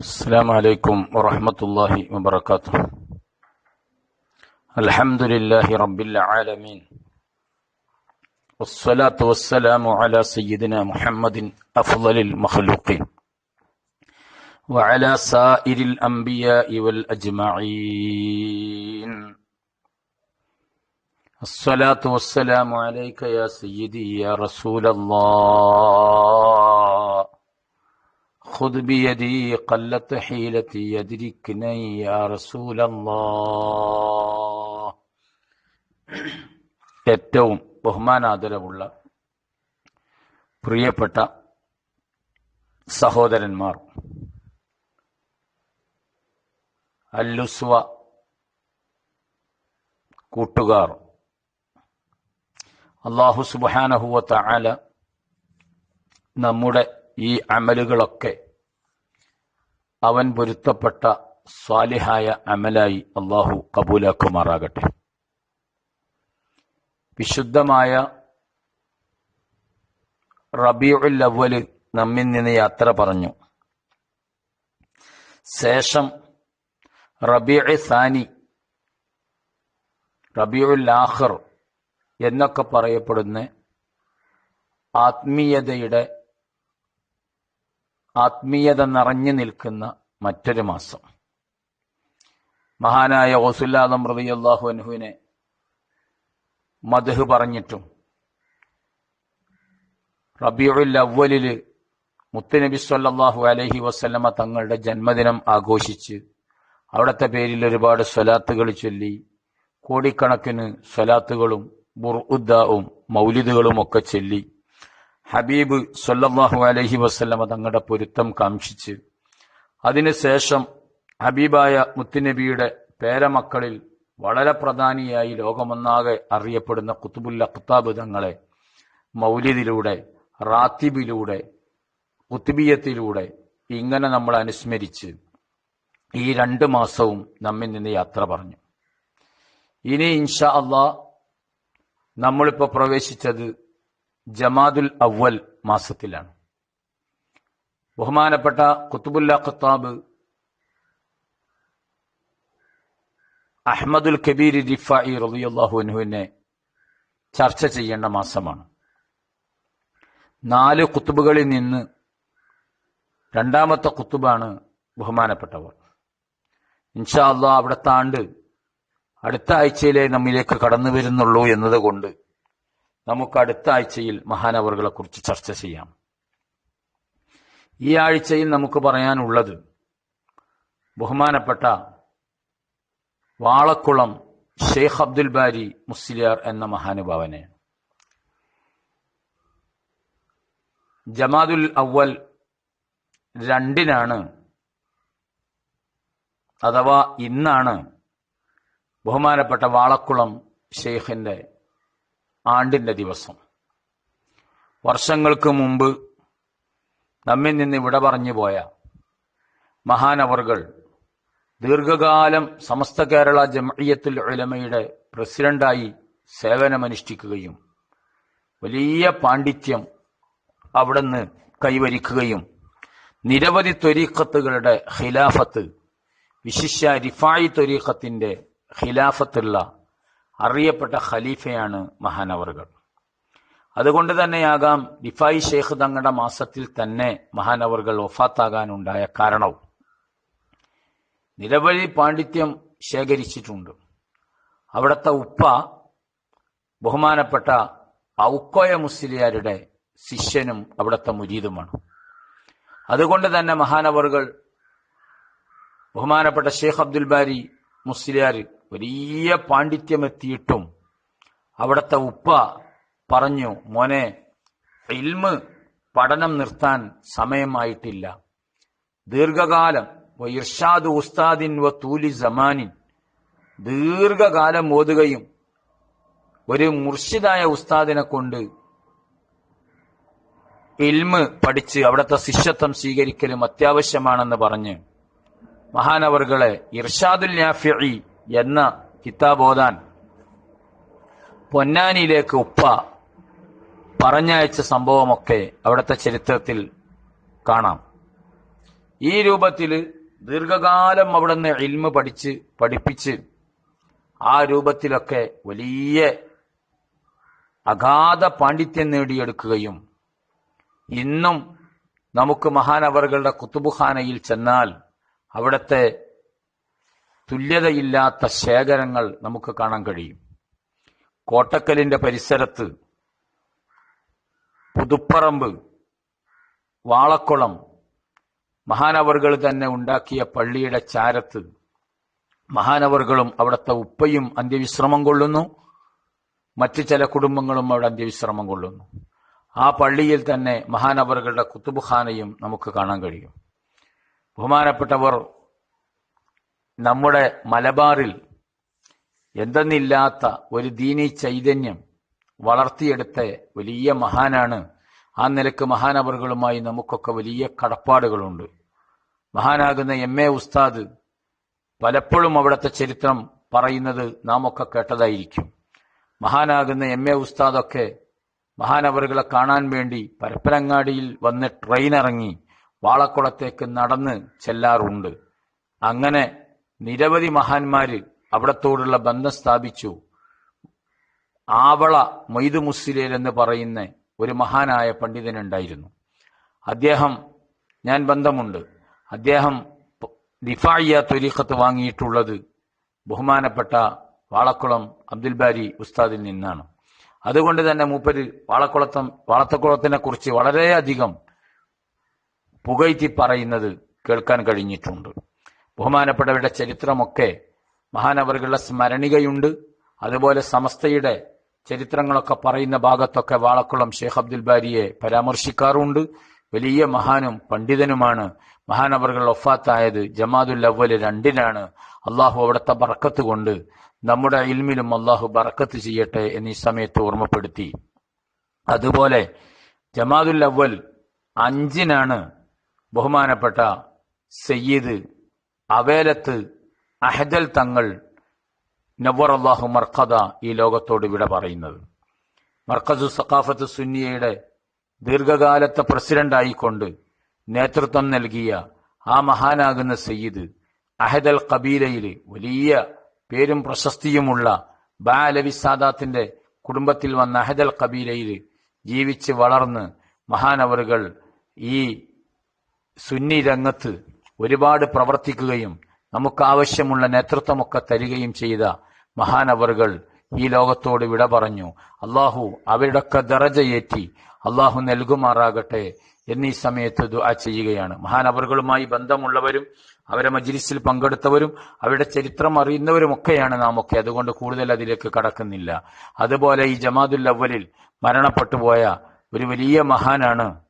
السلام عليكم ورحمة الله وبركاته. الحمد لله رب العالمين. والصلاة والسلام على سيدنا محمد أفضل المخلوقين. وعلى سائر الأنبياء والأجمعين. الصلاة والسلام عليك يا سيدي يا رسول الله. خذ بيدي قلت حيلتي يدركني يا رسول الله ഏറ്റവും ബഹുമാനാദരവുള്ള പ്രിയപ്പെട്ട സഹോദരന്മാർ അല്ലുസ്വ കൂട്ടുകാർ അള്ളാഹു സുബാനഹുവ തആല നമ്മുടെ ഈ അമലുകളൊക്കെ അവൻ പൊരുത്തപ്പെട്ട സ്വാലിഹായ അമലായി അള്ളാഹു കബൂലാക്കുമാറാകട്ടെ. വിശുദ്ധമായ റബിയുൽ അവൽ നമ്മിൽ നിന്ന് യാത്ര പറഞ്ഞു. ശേഷം റബിഉ സാനി റബിയുൽ ആഖിർ എന്നൊക്കെ പറയപ്പെടുന്ന ആത്മീയതയുടെ ആത്മീയത നിറഞ്ഞു നിൽക്കുന്ന മറ്റൊരു മാസം. മഹാനായ ഓസുല്ലാദം റതി അള്ളാഹു അനുഹുവിനെ മധു പറഞ്ഞിട്ടും റബിയുൽ അവലിൽ മുത്തുനബി സല്ലാഹു അലഹി വസല്ലമ തങ്ങളുടെ ജന്മദിനം ആഘോഷിച്ച് അവിടുത്തെ പേരിൽ ഒരുപാട് സ്വലാത്തുകൾ ചൊല്ലി കോടിക്കണക്കിന് സ്വലാത്തുകളും ബുർഉദ്ദാവും മൗലിദുകളും ഒക്കെ ചൊല്ലി ഹബീബ് സൊല്ലാഹു അലഹി വസ്ലമ തങ്ങളുടെ പൊരുത്തം കാംക്ഷിച്ച്. അതിനുശേഷം ഹബീബായ മുത്തുനബിയുടെ പേരമക്കളിൽ വളരെ പ്രധാനിയായി ലോകമൊന്നാകെ അറിയപ്പെടുന്ന കുത്തുബുൽ അഖ്താബ് തങ്ങളെ മൗലിദിലൂടെ റാത്തിബിലൂടെ കുത്തുബിയത്തിലൂടെ ഇങ്ങനെ നമ്മൾ അനുസ്മരിച്ച് ഈ രണ്ട് മാസവും നമ്മിൽ നിന്ന് യാത്ര പറഞ്ഞു. ഇനി ഇൻഷാ അള്ളാ നമ്മളിപ്പോൾ പ്രവേശിച്ചത് ജമാദുൽ അവൽ മാസത്തിലാണ്. ബഹുമാനപ്പെട്ട കുത്തുബുല്ല ഖത്താബ് അഹമ്മദുൽ കബീർ റിഫായി റളിയല്ലാഹു അനുഹുവിനെ ചർച്ച ചെയ്യേണ്ട മാസമാണ്. നാല് കുത്തുബുകളിൽ നിന്ന് രണ്ടാമത്തെ കുത്തുബാണ് ബഹുമാനപ്പെട്ടവർ. ഇൻഷാ അള്ളാഹ് അവിടെ താണ്ട് അടുത്ത ആഴ്ചയിലെ നമ്മിലേക്ക് കടന്നു വരുന്നുള്ളൂ എന്നതുകൊണ്ട് നമുക്ക് അടുത്ത ആഴ്ചയിൽ മഹാനവറുകളെ കുറിച്ച് ചർച്ച ചെയ്യാം. ഈ ആഴ്ചയിൽ നമുക്ക് പറയാനുള്ളത് ബഹുമാനപ്പെട്ട വാളക്കുളം ഷെയ്ഖ് അബ്ദുൽ ബാരി മുസ്ലിയാർ എന്ന മഹാനുഭാവനെ. ജമാദുൽ അവൽ രണ്ടിനാണ് അഥവാ ഇന്നാണ് ബഹുമാനപ്പെട്ട വാളക്കുളം ഷെയ്ഖിന്റെ ആണ്ടിന്റെ ദിവസം. വർഷങ്ങൾക്ക് മുമ്പ് നമ്മിൽ നിന്ന് വിട പറഞ്ഞു പോയ മഹാനവറുകൾ ദീർഘകാലം സമസ്ത കേരള ജമയത്തുൽ ഉലമയുടെ പ്രസിഡന്റായി സേവനമനുഷ്ഠിക്കുകയും വലിയ പാണ്ഡിത്യം അവിടുന്ന് കൈവരിക്കുകയും നിരവധി ത്വരീഖത്തുകളുടെ ഖിലാഫത്ത് വിശിഷ്യ റിഫായി ത്വരീഖത്തിന്റെ ഖിലാഫത്തുള്ള അറിയപ്പെട്ട ഖലീഫയാണ് മഹാനവറുകൾ. അതുകൊണ്ട് തന്നെയാകാം റിഫായി ഷെയ്ഖ് തങ്ങളുടെ മാസത്തിൽ തന്നെ മഹാനവറുകൾ ഒഫാത്താകാനുണ്ടായ കാരണവും. നിരവധി പാണ്ഡിത്യം ശേഖരിച്ചിട്ടുണ്ട്. അവിടുത്തെ ഉപ്പ ബഹുമാനപ്പെട്ട ഔക്കോയ മുസ്ലിയാരുടെ ശിഷ്യനും അവിടുത്തെ മുരീതുമാണ് അതുകൊണ്ട് തന്നെ മഹാനവറുകൾ ബഹുമാനപ്പെട്ട ഷെയ്ഖ് അബ്ദുൽ ബാരി മുസ്ലിയാർ വലിയ പാണ്ഡിത്യമെത്തിയിട്ടും അവിടുത്തെ ഉപ്പ പറഞ്ഞു മോനെ ഇൽമ് പഠനം നിർത്താൻ സമയമായിട്ടില്ല. ദീർഘകാലം ഇർഷാദ് ഉസ്താദിൻ വ തൂലി സമാനിൻ. ദീർഘകാലം ഓതുകയും ഒരു മുർഷിദായ ഉസ്താദിനെ കൊണ്ട് ഇൽമ് പഠിച്ച് അവിടുത്തെ ശിഷ്യത്വം സ്വീകരിക്കലും അത്യാവശ്യമാണെന്ന് പറഞ്ഞ് മഹാനവറുകളെ ഇർഷാദുൽ എന്ന കിതാബ് ഓതാൻ പൊന്നാനിയിലേക്ക് ഉപ്പ പറഞ്ഞയച്ച സംഭവമൊക്കെ അവിടുത്തെ ചരിത്രത്തിൽ കാണാം. ഈ രൂപത്തിൽ ദീർഘകാലം അവിടുന്ന് ഇൽമ പഠിച്ച് പഠിപ്പിച്ച് ആ രൂപത്തിലൊക്കെ വലിയ അഗാധ പാണ്ഡിത്യം നേടിയെടുക്കുകയും ഇന്നും നമുക്ക് മഹാനവറുകളുടെ കുത്തുബുഖാനയിൽ ചെന്നാൽ അവിടുത്തെ തുല്യതയില്ലാത്ത ശേഖരങ്ങൾ നമുക്ക് കാണാൻ കഴിയും. കോട്ടക്കലിന്റെ പരിസരത്ത് പുതുപ്പറമ്പ് വാളക്കുളം മഹാനവറുകൾ തന്നെ ഉണ്ടാക്കിയ പള്ളിയുടെ ചാരത്ത് മഹാനവറുകളും അവിടുത്തെ ഉപ്പയും അന്ത്യവിശ്രമം കൊള്ളുന്നു. മറ്റു ചില കുടുംബങ്ങളും അവിടെ അന്ത്യവിശ്രമം കൊള്ളുന്നു. ആ പള്ളിയിൽ തന്നെ മഹാനവറുകളുടെ കുത്തുബുഖാനയും നമുക്ക് കാണാൻ കഴിയും. ബഹുമാനപ്പെട്ടവർ നമ്മുടെ മലബാറിൽ എന്തെന്നില്ലാത്ത ഒരു ദീനി ചൈതന്യം വളർത്തിയെടുത്ത വലിയ മഹാനാണ്. ആ നിലയ്ക്ക് മഹാനവറുകളുമായി നമുക്കൊക്കെ വലിയ കടപ്പാടുകളുണ്ട്. മഹാനാകുന്ന എം എ ഉസ്താദ് പലപ്പോഴും അവിടുത്തെ ചരിത്രം പറയുന്നത് നാം ഒക്കെ കേട്ടതായിരിക്കും. മഹാനാകുന്ന എം എ ഉസ്താദൊക്കെ മഹാനവറുകളെ കാണാൻ വേണ്ടി പരപ്പനങ്ങാടിയിൽ വന്ന് ട്രെയിൻ ഇറങ്ങി വാളക്കുളത്തേക്ക് നടന്ന് ചെല്ലാറുണ്ട്. അങ്ങനെ നിരവധി മഹാന്മാര് അവിടത്തോടുള്ള ബന്ധം സ്ഥാപിച്ചു. ആവള മൊയ്തു മുസ്ലിൽ എന്ന് പറയുന്ന ഒരു മഹാനായ പണ്ഡിതനുണ്ടായിരുന്നു. അദ്ദേഹം ഞാൻ ബന്ധമുണ്ട്. അദ്ദേഹം ദിഫായിയ ത്വരീഖത്ത് വാങ്ങിയിട്ടുള്ളത് ബഹുമാനപ്പെട്ട വാളക്കുളം അബ്ദുൽ ബാരി ഉസ്താദിൽ നിന്നാണ്. അതുകൊണ്ട് തന്നെ മൂപ്പര് വാളക്കുളത്തം വാളത്തക്കുളത്തിനെ കുറിച്ച് വളരെയധികം പുകഴ്ത്തി പറയുന്നത് കേൾക്കാൻ കഴിഞ്ഞിട്ടുണ്ട്. ബഹുമാനപ്പെട്ടവരുടെ ചരിത്രമൊക്കെ മഹാനവറുകളുടെ സ്മരണികയുണ്ട്. അതുപോലെ സമസ്തയുടെ ചരിത്രങ്ങളൊക്കെ പറയുന്ന ഭാഗത്തൊക്കെ വാളക്കുളം ഷെയ്ഖ് അബ്ദുൽ ബാരിയെ പരാമർശിക്കാറുണ്ട്. വലിയ മഹാനും പണ്ഡിതനുമാണ്. മഹാനവറുകൾ ഒഫാത്തായത് ജമാദുൽ അവൽ രണ്ടിനാണ്. അള്ളാഹു അവിടുത്തെ ബറക്കത്ത് കൊണ്ട് നമ്മുടെ ഇൽമിലും അള്ളാഹു ബറക്കത്ത് ചെയ്യട്ടെ എന്നീ സമയത്ത് ഓർമ്മപ്പെടുത്തി. അതുപോലെ ജമാദുൽ അവൽ അഞ്ചിനാണ് ബഹുമാനപ്പെട്ട സയ്യിദ് അവേലത്ത് അഹദൽ തങ്ങൾ നവർ അള്ളാഹു മർഖദ ഈ ലോകത്തോട് വിട പറയുന്നത്. മർക്കസു സഖാഫത്ത് സുന്നിയയുടെ ദീർഘകാലത്തെ പ്രസിഡന്റായിക്കൊണ്ട് നേതൃത്വം നൽകിയ ആ മഹാനാകുന്ന സയ്യിദ് അഹദൽ കബീലയിൽ വലിയ പേരും പ്രശസ്തിയുമുള്ള ബാലവി സാദാത്തിന്റെ കുടുംബത്തിൽ വന്ന അഹദൽ കബീലയിൽ ജീവിച്ച് വളർന്ന് മഹാനവറുകൾ ഈ സുന്നി രംഗത്ത് ഒരുപാട് പ്രവർത്തിക്കുകയും നമുക്ക് ആവശ്യമുള്ള നേതൃത്വമൊക്കെ തരികയും ചെയ്ത മഹാനവറുകൾ ഈ ലോകത്തോട് വിട പറഞ്ഞു. അള്ളാഹു അവരുടെയൊക്കെ ദറജയേറ്റി അള്ളാഹു നൽകുമാറാകട്ടെ എന്നീ സമയത്ത് ദുആ ചെയ്യുകയാണ്. മഹാനവറുകളുമായി ബന്ധമുള്ളവരും അവരെ മജിലിസിൽ പങ്കെടുത്തവരും അവരുടെ ചരിത്രം അറിയുന്നവരുമൊക്കെയാണ് നാം ഒക്കെ. അതുകൊണ്ട് കൂടുതൽ അതിലേക്ക് കടക്കുന്നില്ല. അതുപോലെ ഈ ജമാദുൽ അവലിൽ മരണപ്പെട്ടുപോയ ഒരു വലിയ മഹാനാണ്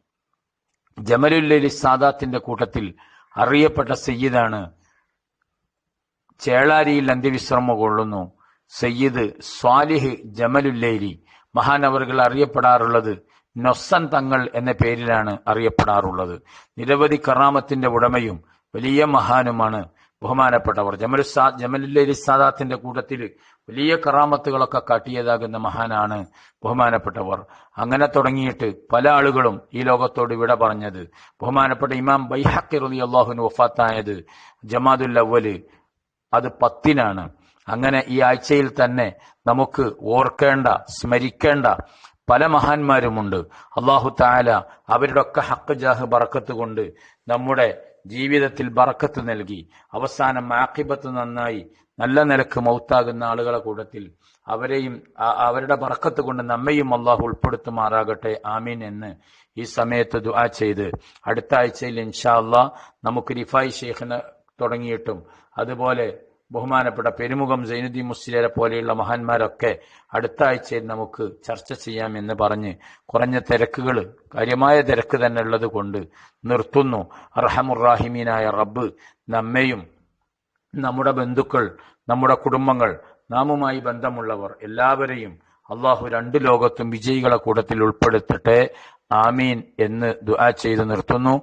ജമലുല്ലി സാദാത്തിന്റെ കൂട്ടത്തിൽ അറിയപ്പെട്ട സയ്യിദാണ്. ചേളാരിയിൽ അന്ത്യവിശ്രമം കൊള്ളുന്നു. സയ്യിദ് സ്വാലിഹ് ജമലുല്ലേരി മഹാനവറുകൾ അറിയപ്പെടാറുള്ളത് നൊസൻ തങ്ങൾ എന്ന പേരിലാണ് അറിയപ്പെടാറുള്ളത്. നിരവധി കറാമത്തിന്റെ ഉടമയും വലിയ മഹാനുമാണ്. ബഹുമാനപ്പെട്ടവർ ജമലുസാ സാദാത്തിന്റെ കൂട്ടത്തിൽ വലിയ കറാമത്തുകളൊക്കെ കാട്ടിയതാകുന്ന മഹാനാണ് ബഹുമാനപ്പെട്ടവർ. അങ്ങനെ തുടങ്ങിയിട്ട് പല ആളുകളും ഈ ലോകത്തോട് വിട പറഞ്ഞത്. ബഹുമാനപ്പെട്ട ഇമാം ബൈഹക്കി റലി അള്ളാഹുന് വഫാത്തായത് ജമാദുൽ അവൽ അത് പത്തിനാണ്. അങ്ങനെ ഈ ആഴ്ചയിൽ തന്നെ നമുക്ക് ഓർക്കേണ്ട സ്മരിക്കേണ്ട പല മഹാന്മാരുമുണ്ട്. അള്ളാഹു താല അവരുടെ ഒക്കെ ഹക്ക് ജാഹ് ബറക്കത്ത് കൊണ്ട് നമ്മുടെ ജീവിതത്തിൽ ബറക്കത്ത് നൽകി. അവസാനം ആക്കിബത്ത് നന്നായി. നല്ല നിലയ്ക്ക് മൗത്താകുന്ന ആളുകളെ കൂട്ടത്തിൽ അവരെയും അവരുടെ ബറക്കത്ത് കൊണ്ട് നമ്മയും അള്ളാഹു ഉൾപ്പെടുത്തുമാറാകട്ടെ. ആമീൻ എന്ന് ഈ സമയത്ത് ദുആ ചെയ്ത് അടുത്ത ആഴ്ചയിൽ ഇൻഷാ അള്ളാഹ് നമുക്ക് റിഫായ് ഷെയ്ഖിനെ തുടങ്ങിയിട്ടും അതുപോലെ ബഹുമാനപ്പെട്ട പെരുമുഖം സൈനുദ്ദീൻ മുസ്ലിയരെ പോലെയുള്ള മഹാന്മാരൊക്കെ അടുത്ത ആഴ്ചയിൽ നമുക്ക് ചർച്ച ചെയ്യാം എന്ന് പറഞ്ഞ് കുറഞ്ഞ തിരക്കുകൾ കാര്യമായ തിരക്ക് തന്നെ ഉള്ളത് കൊണ്ട് നിർത്തുന്നു. അർഹമുറാഹിമീനായ റബ്ബ് നമ്മെയും നമ്മുടെ ബന്ധുക്കൾ നമ്മുടെ കുടുംബങ്ങൾ നാമുമായി ബന്ധമുള്ളവർ എല്ലാവരെയും അള്ളാഹു രണ്ട് ലോകത്തും വിജയികളെ കൂട്ടത്തിൽ ഉൾപ്പെടുത്തട്ടെ. ആമീൻ എന്ന് ദുആ ചെയ്ത് നിർത്തുന്നു.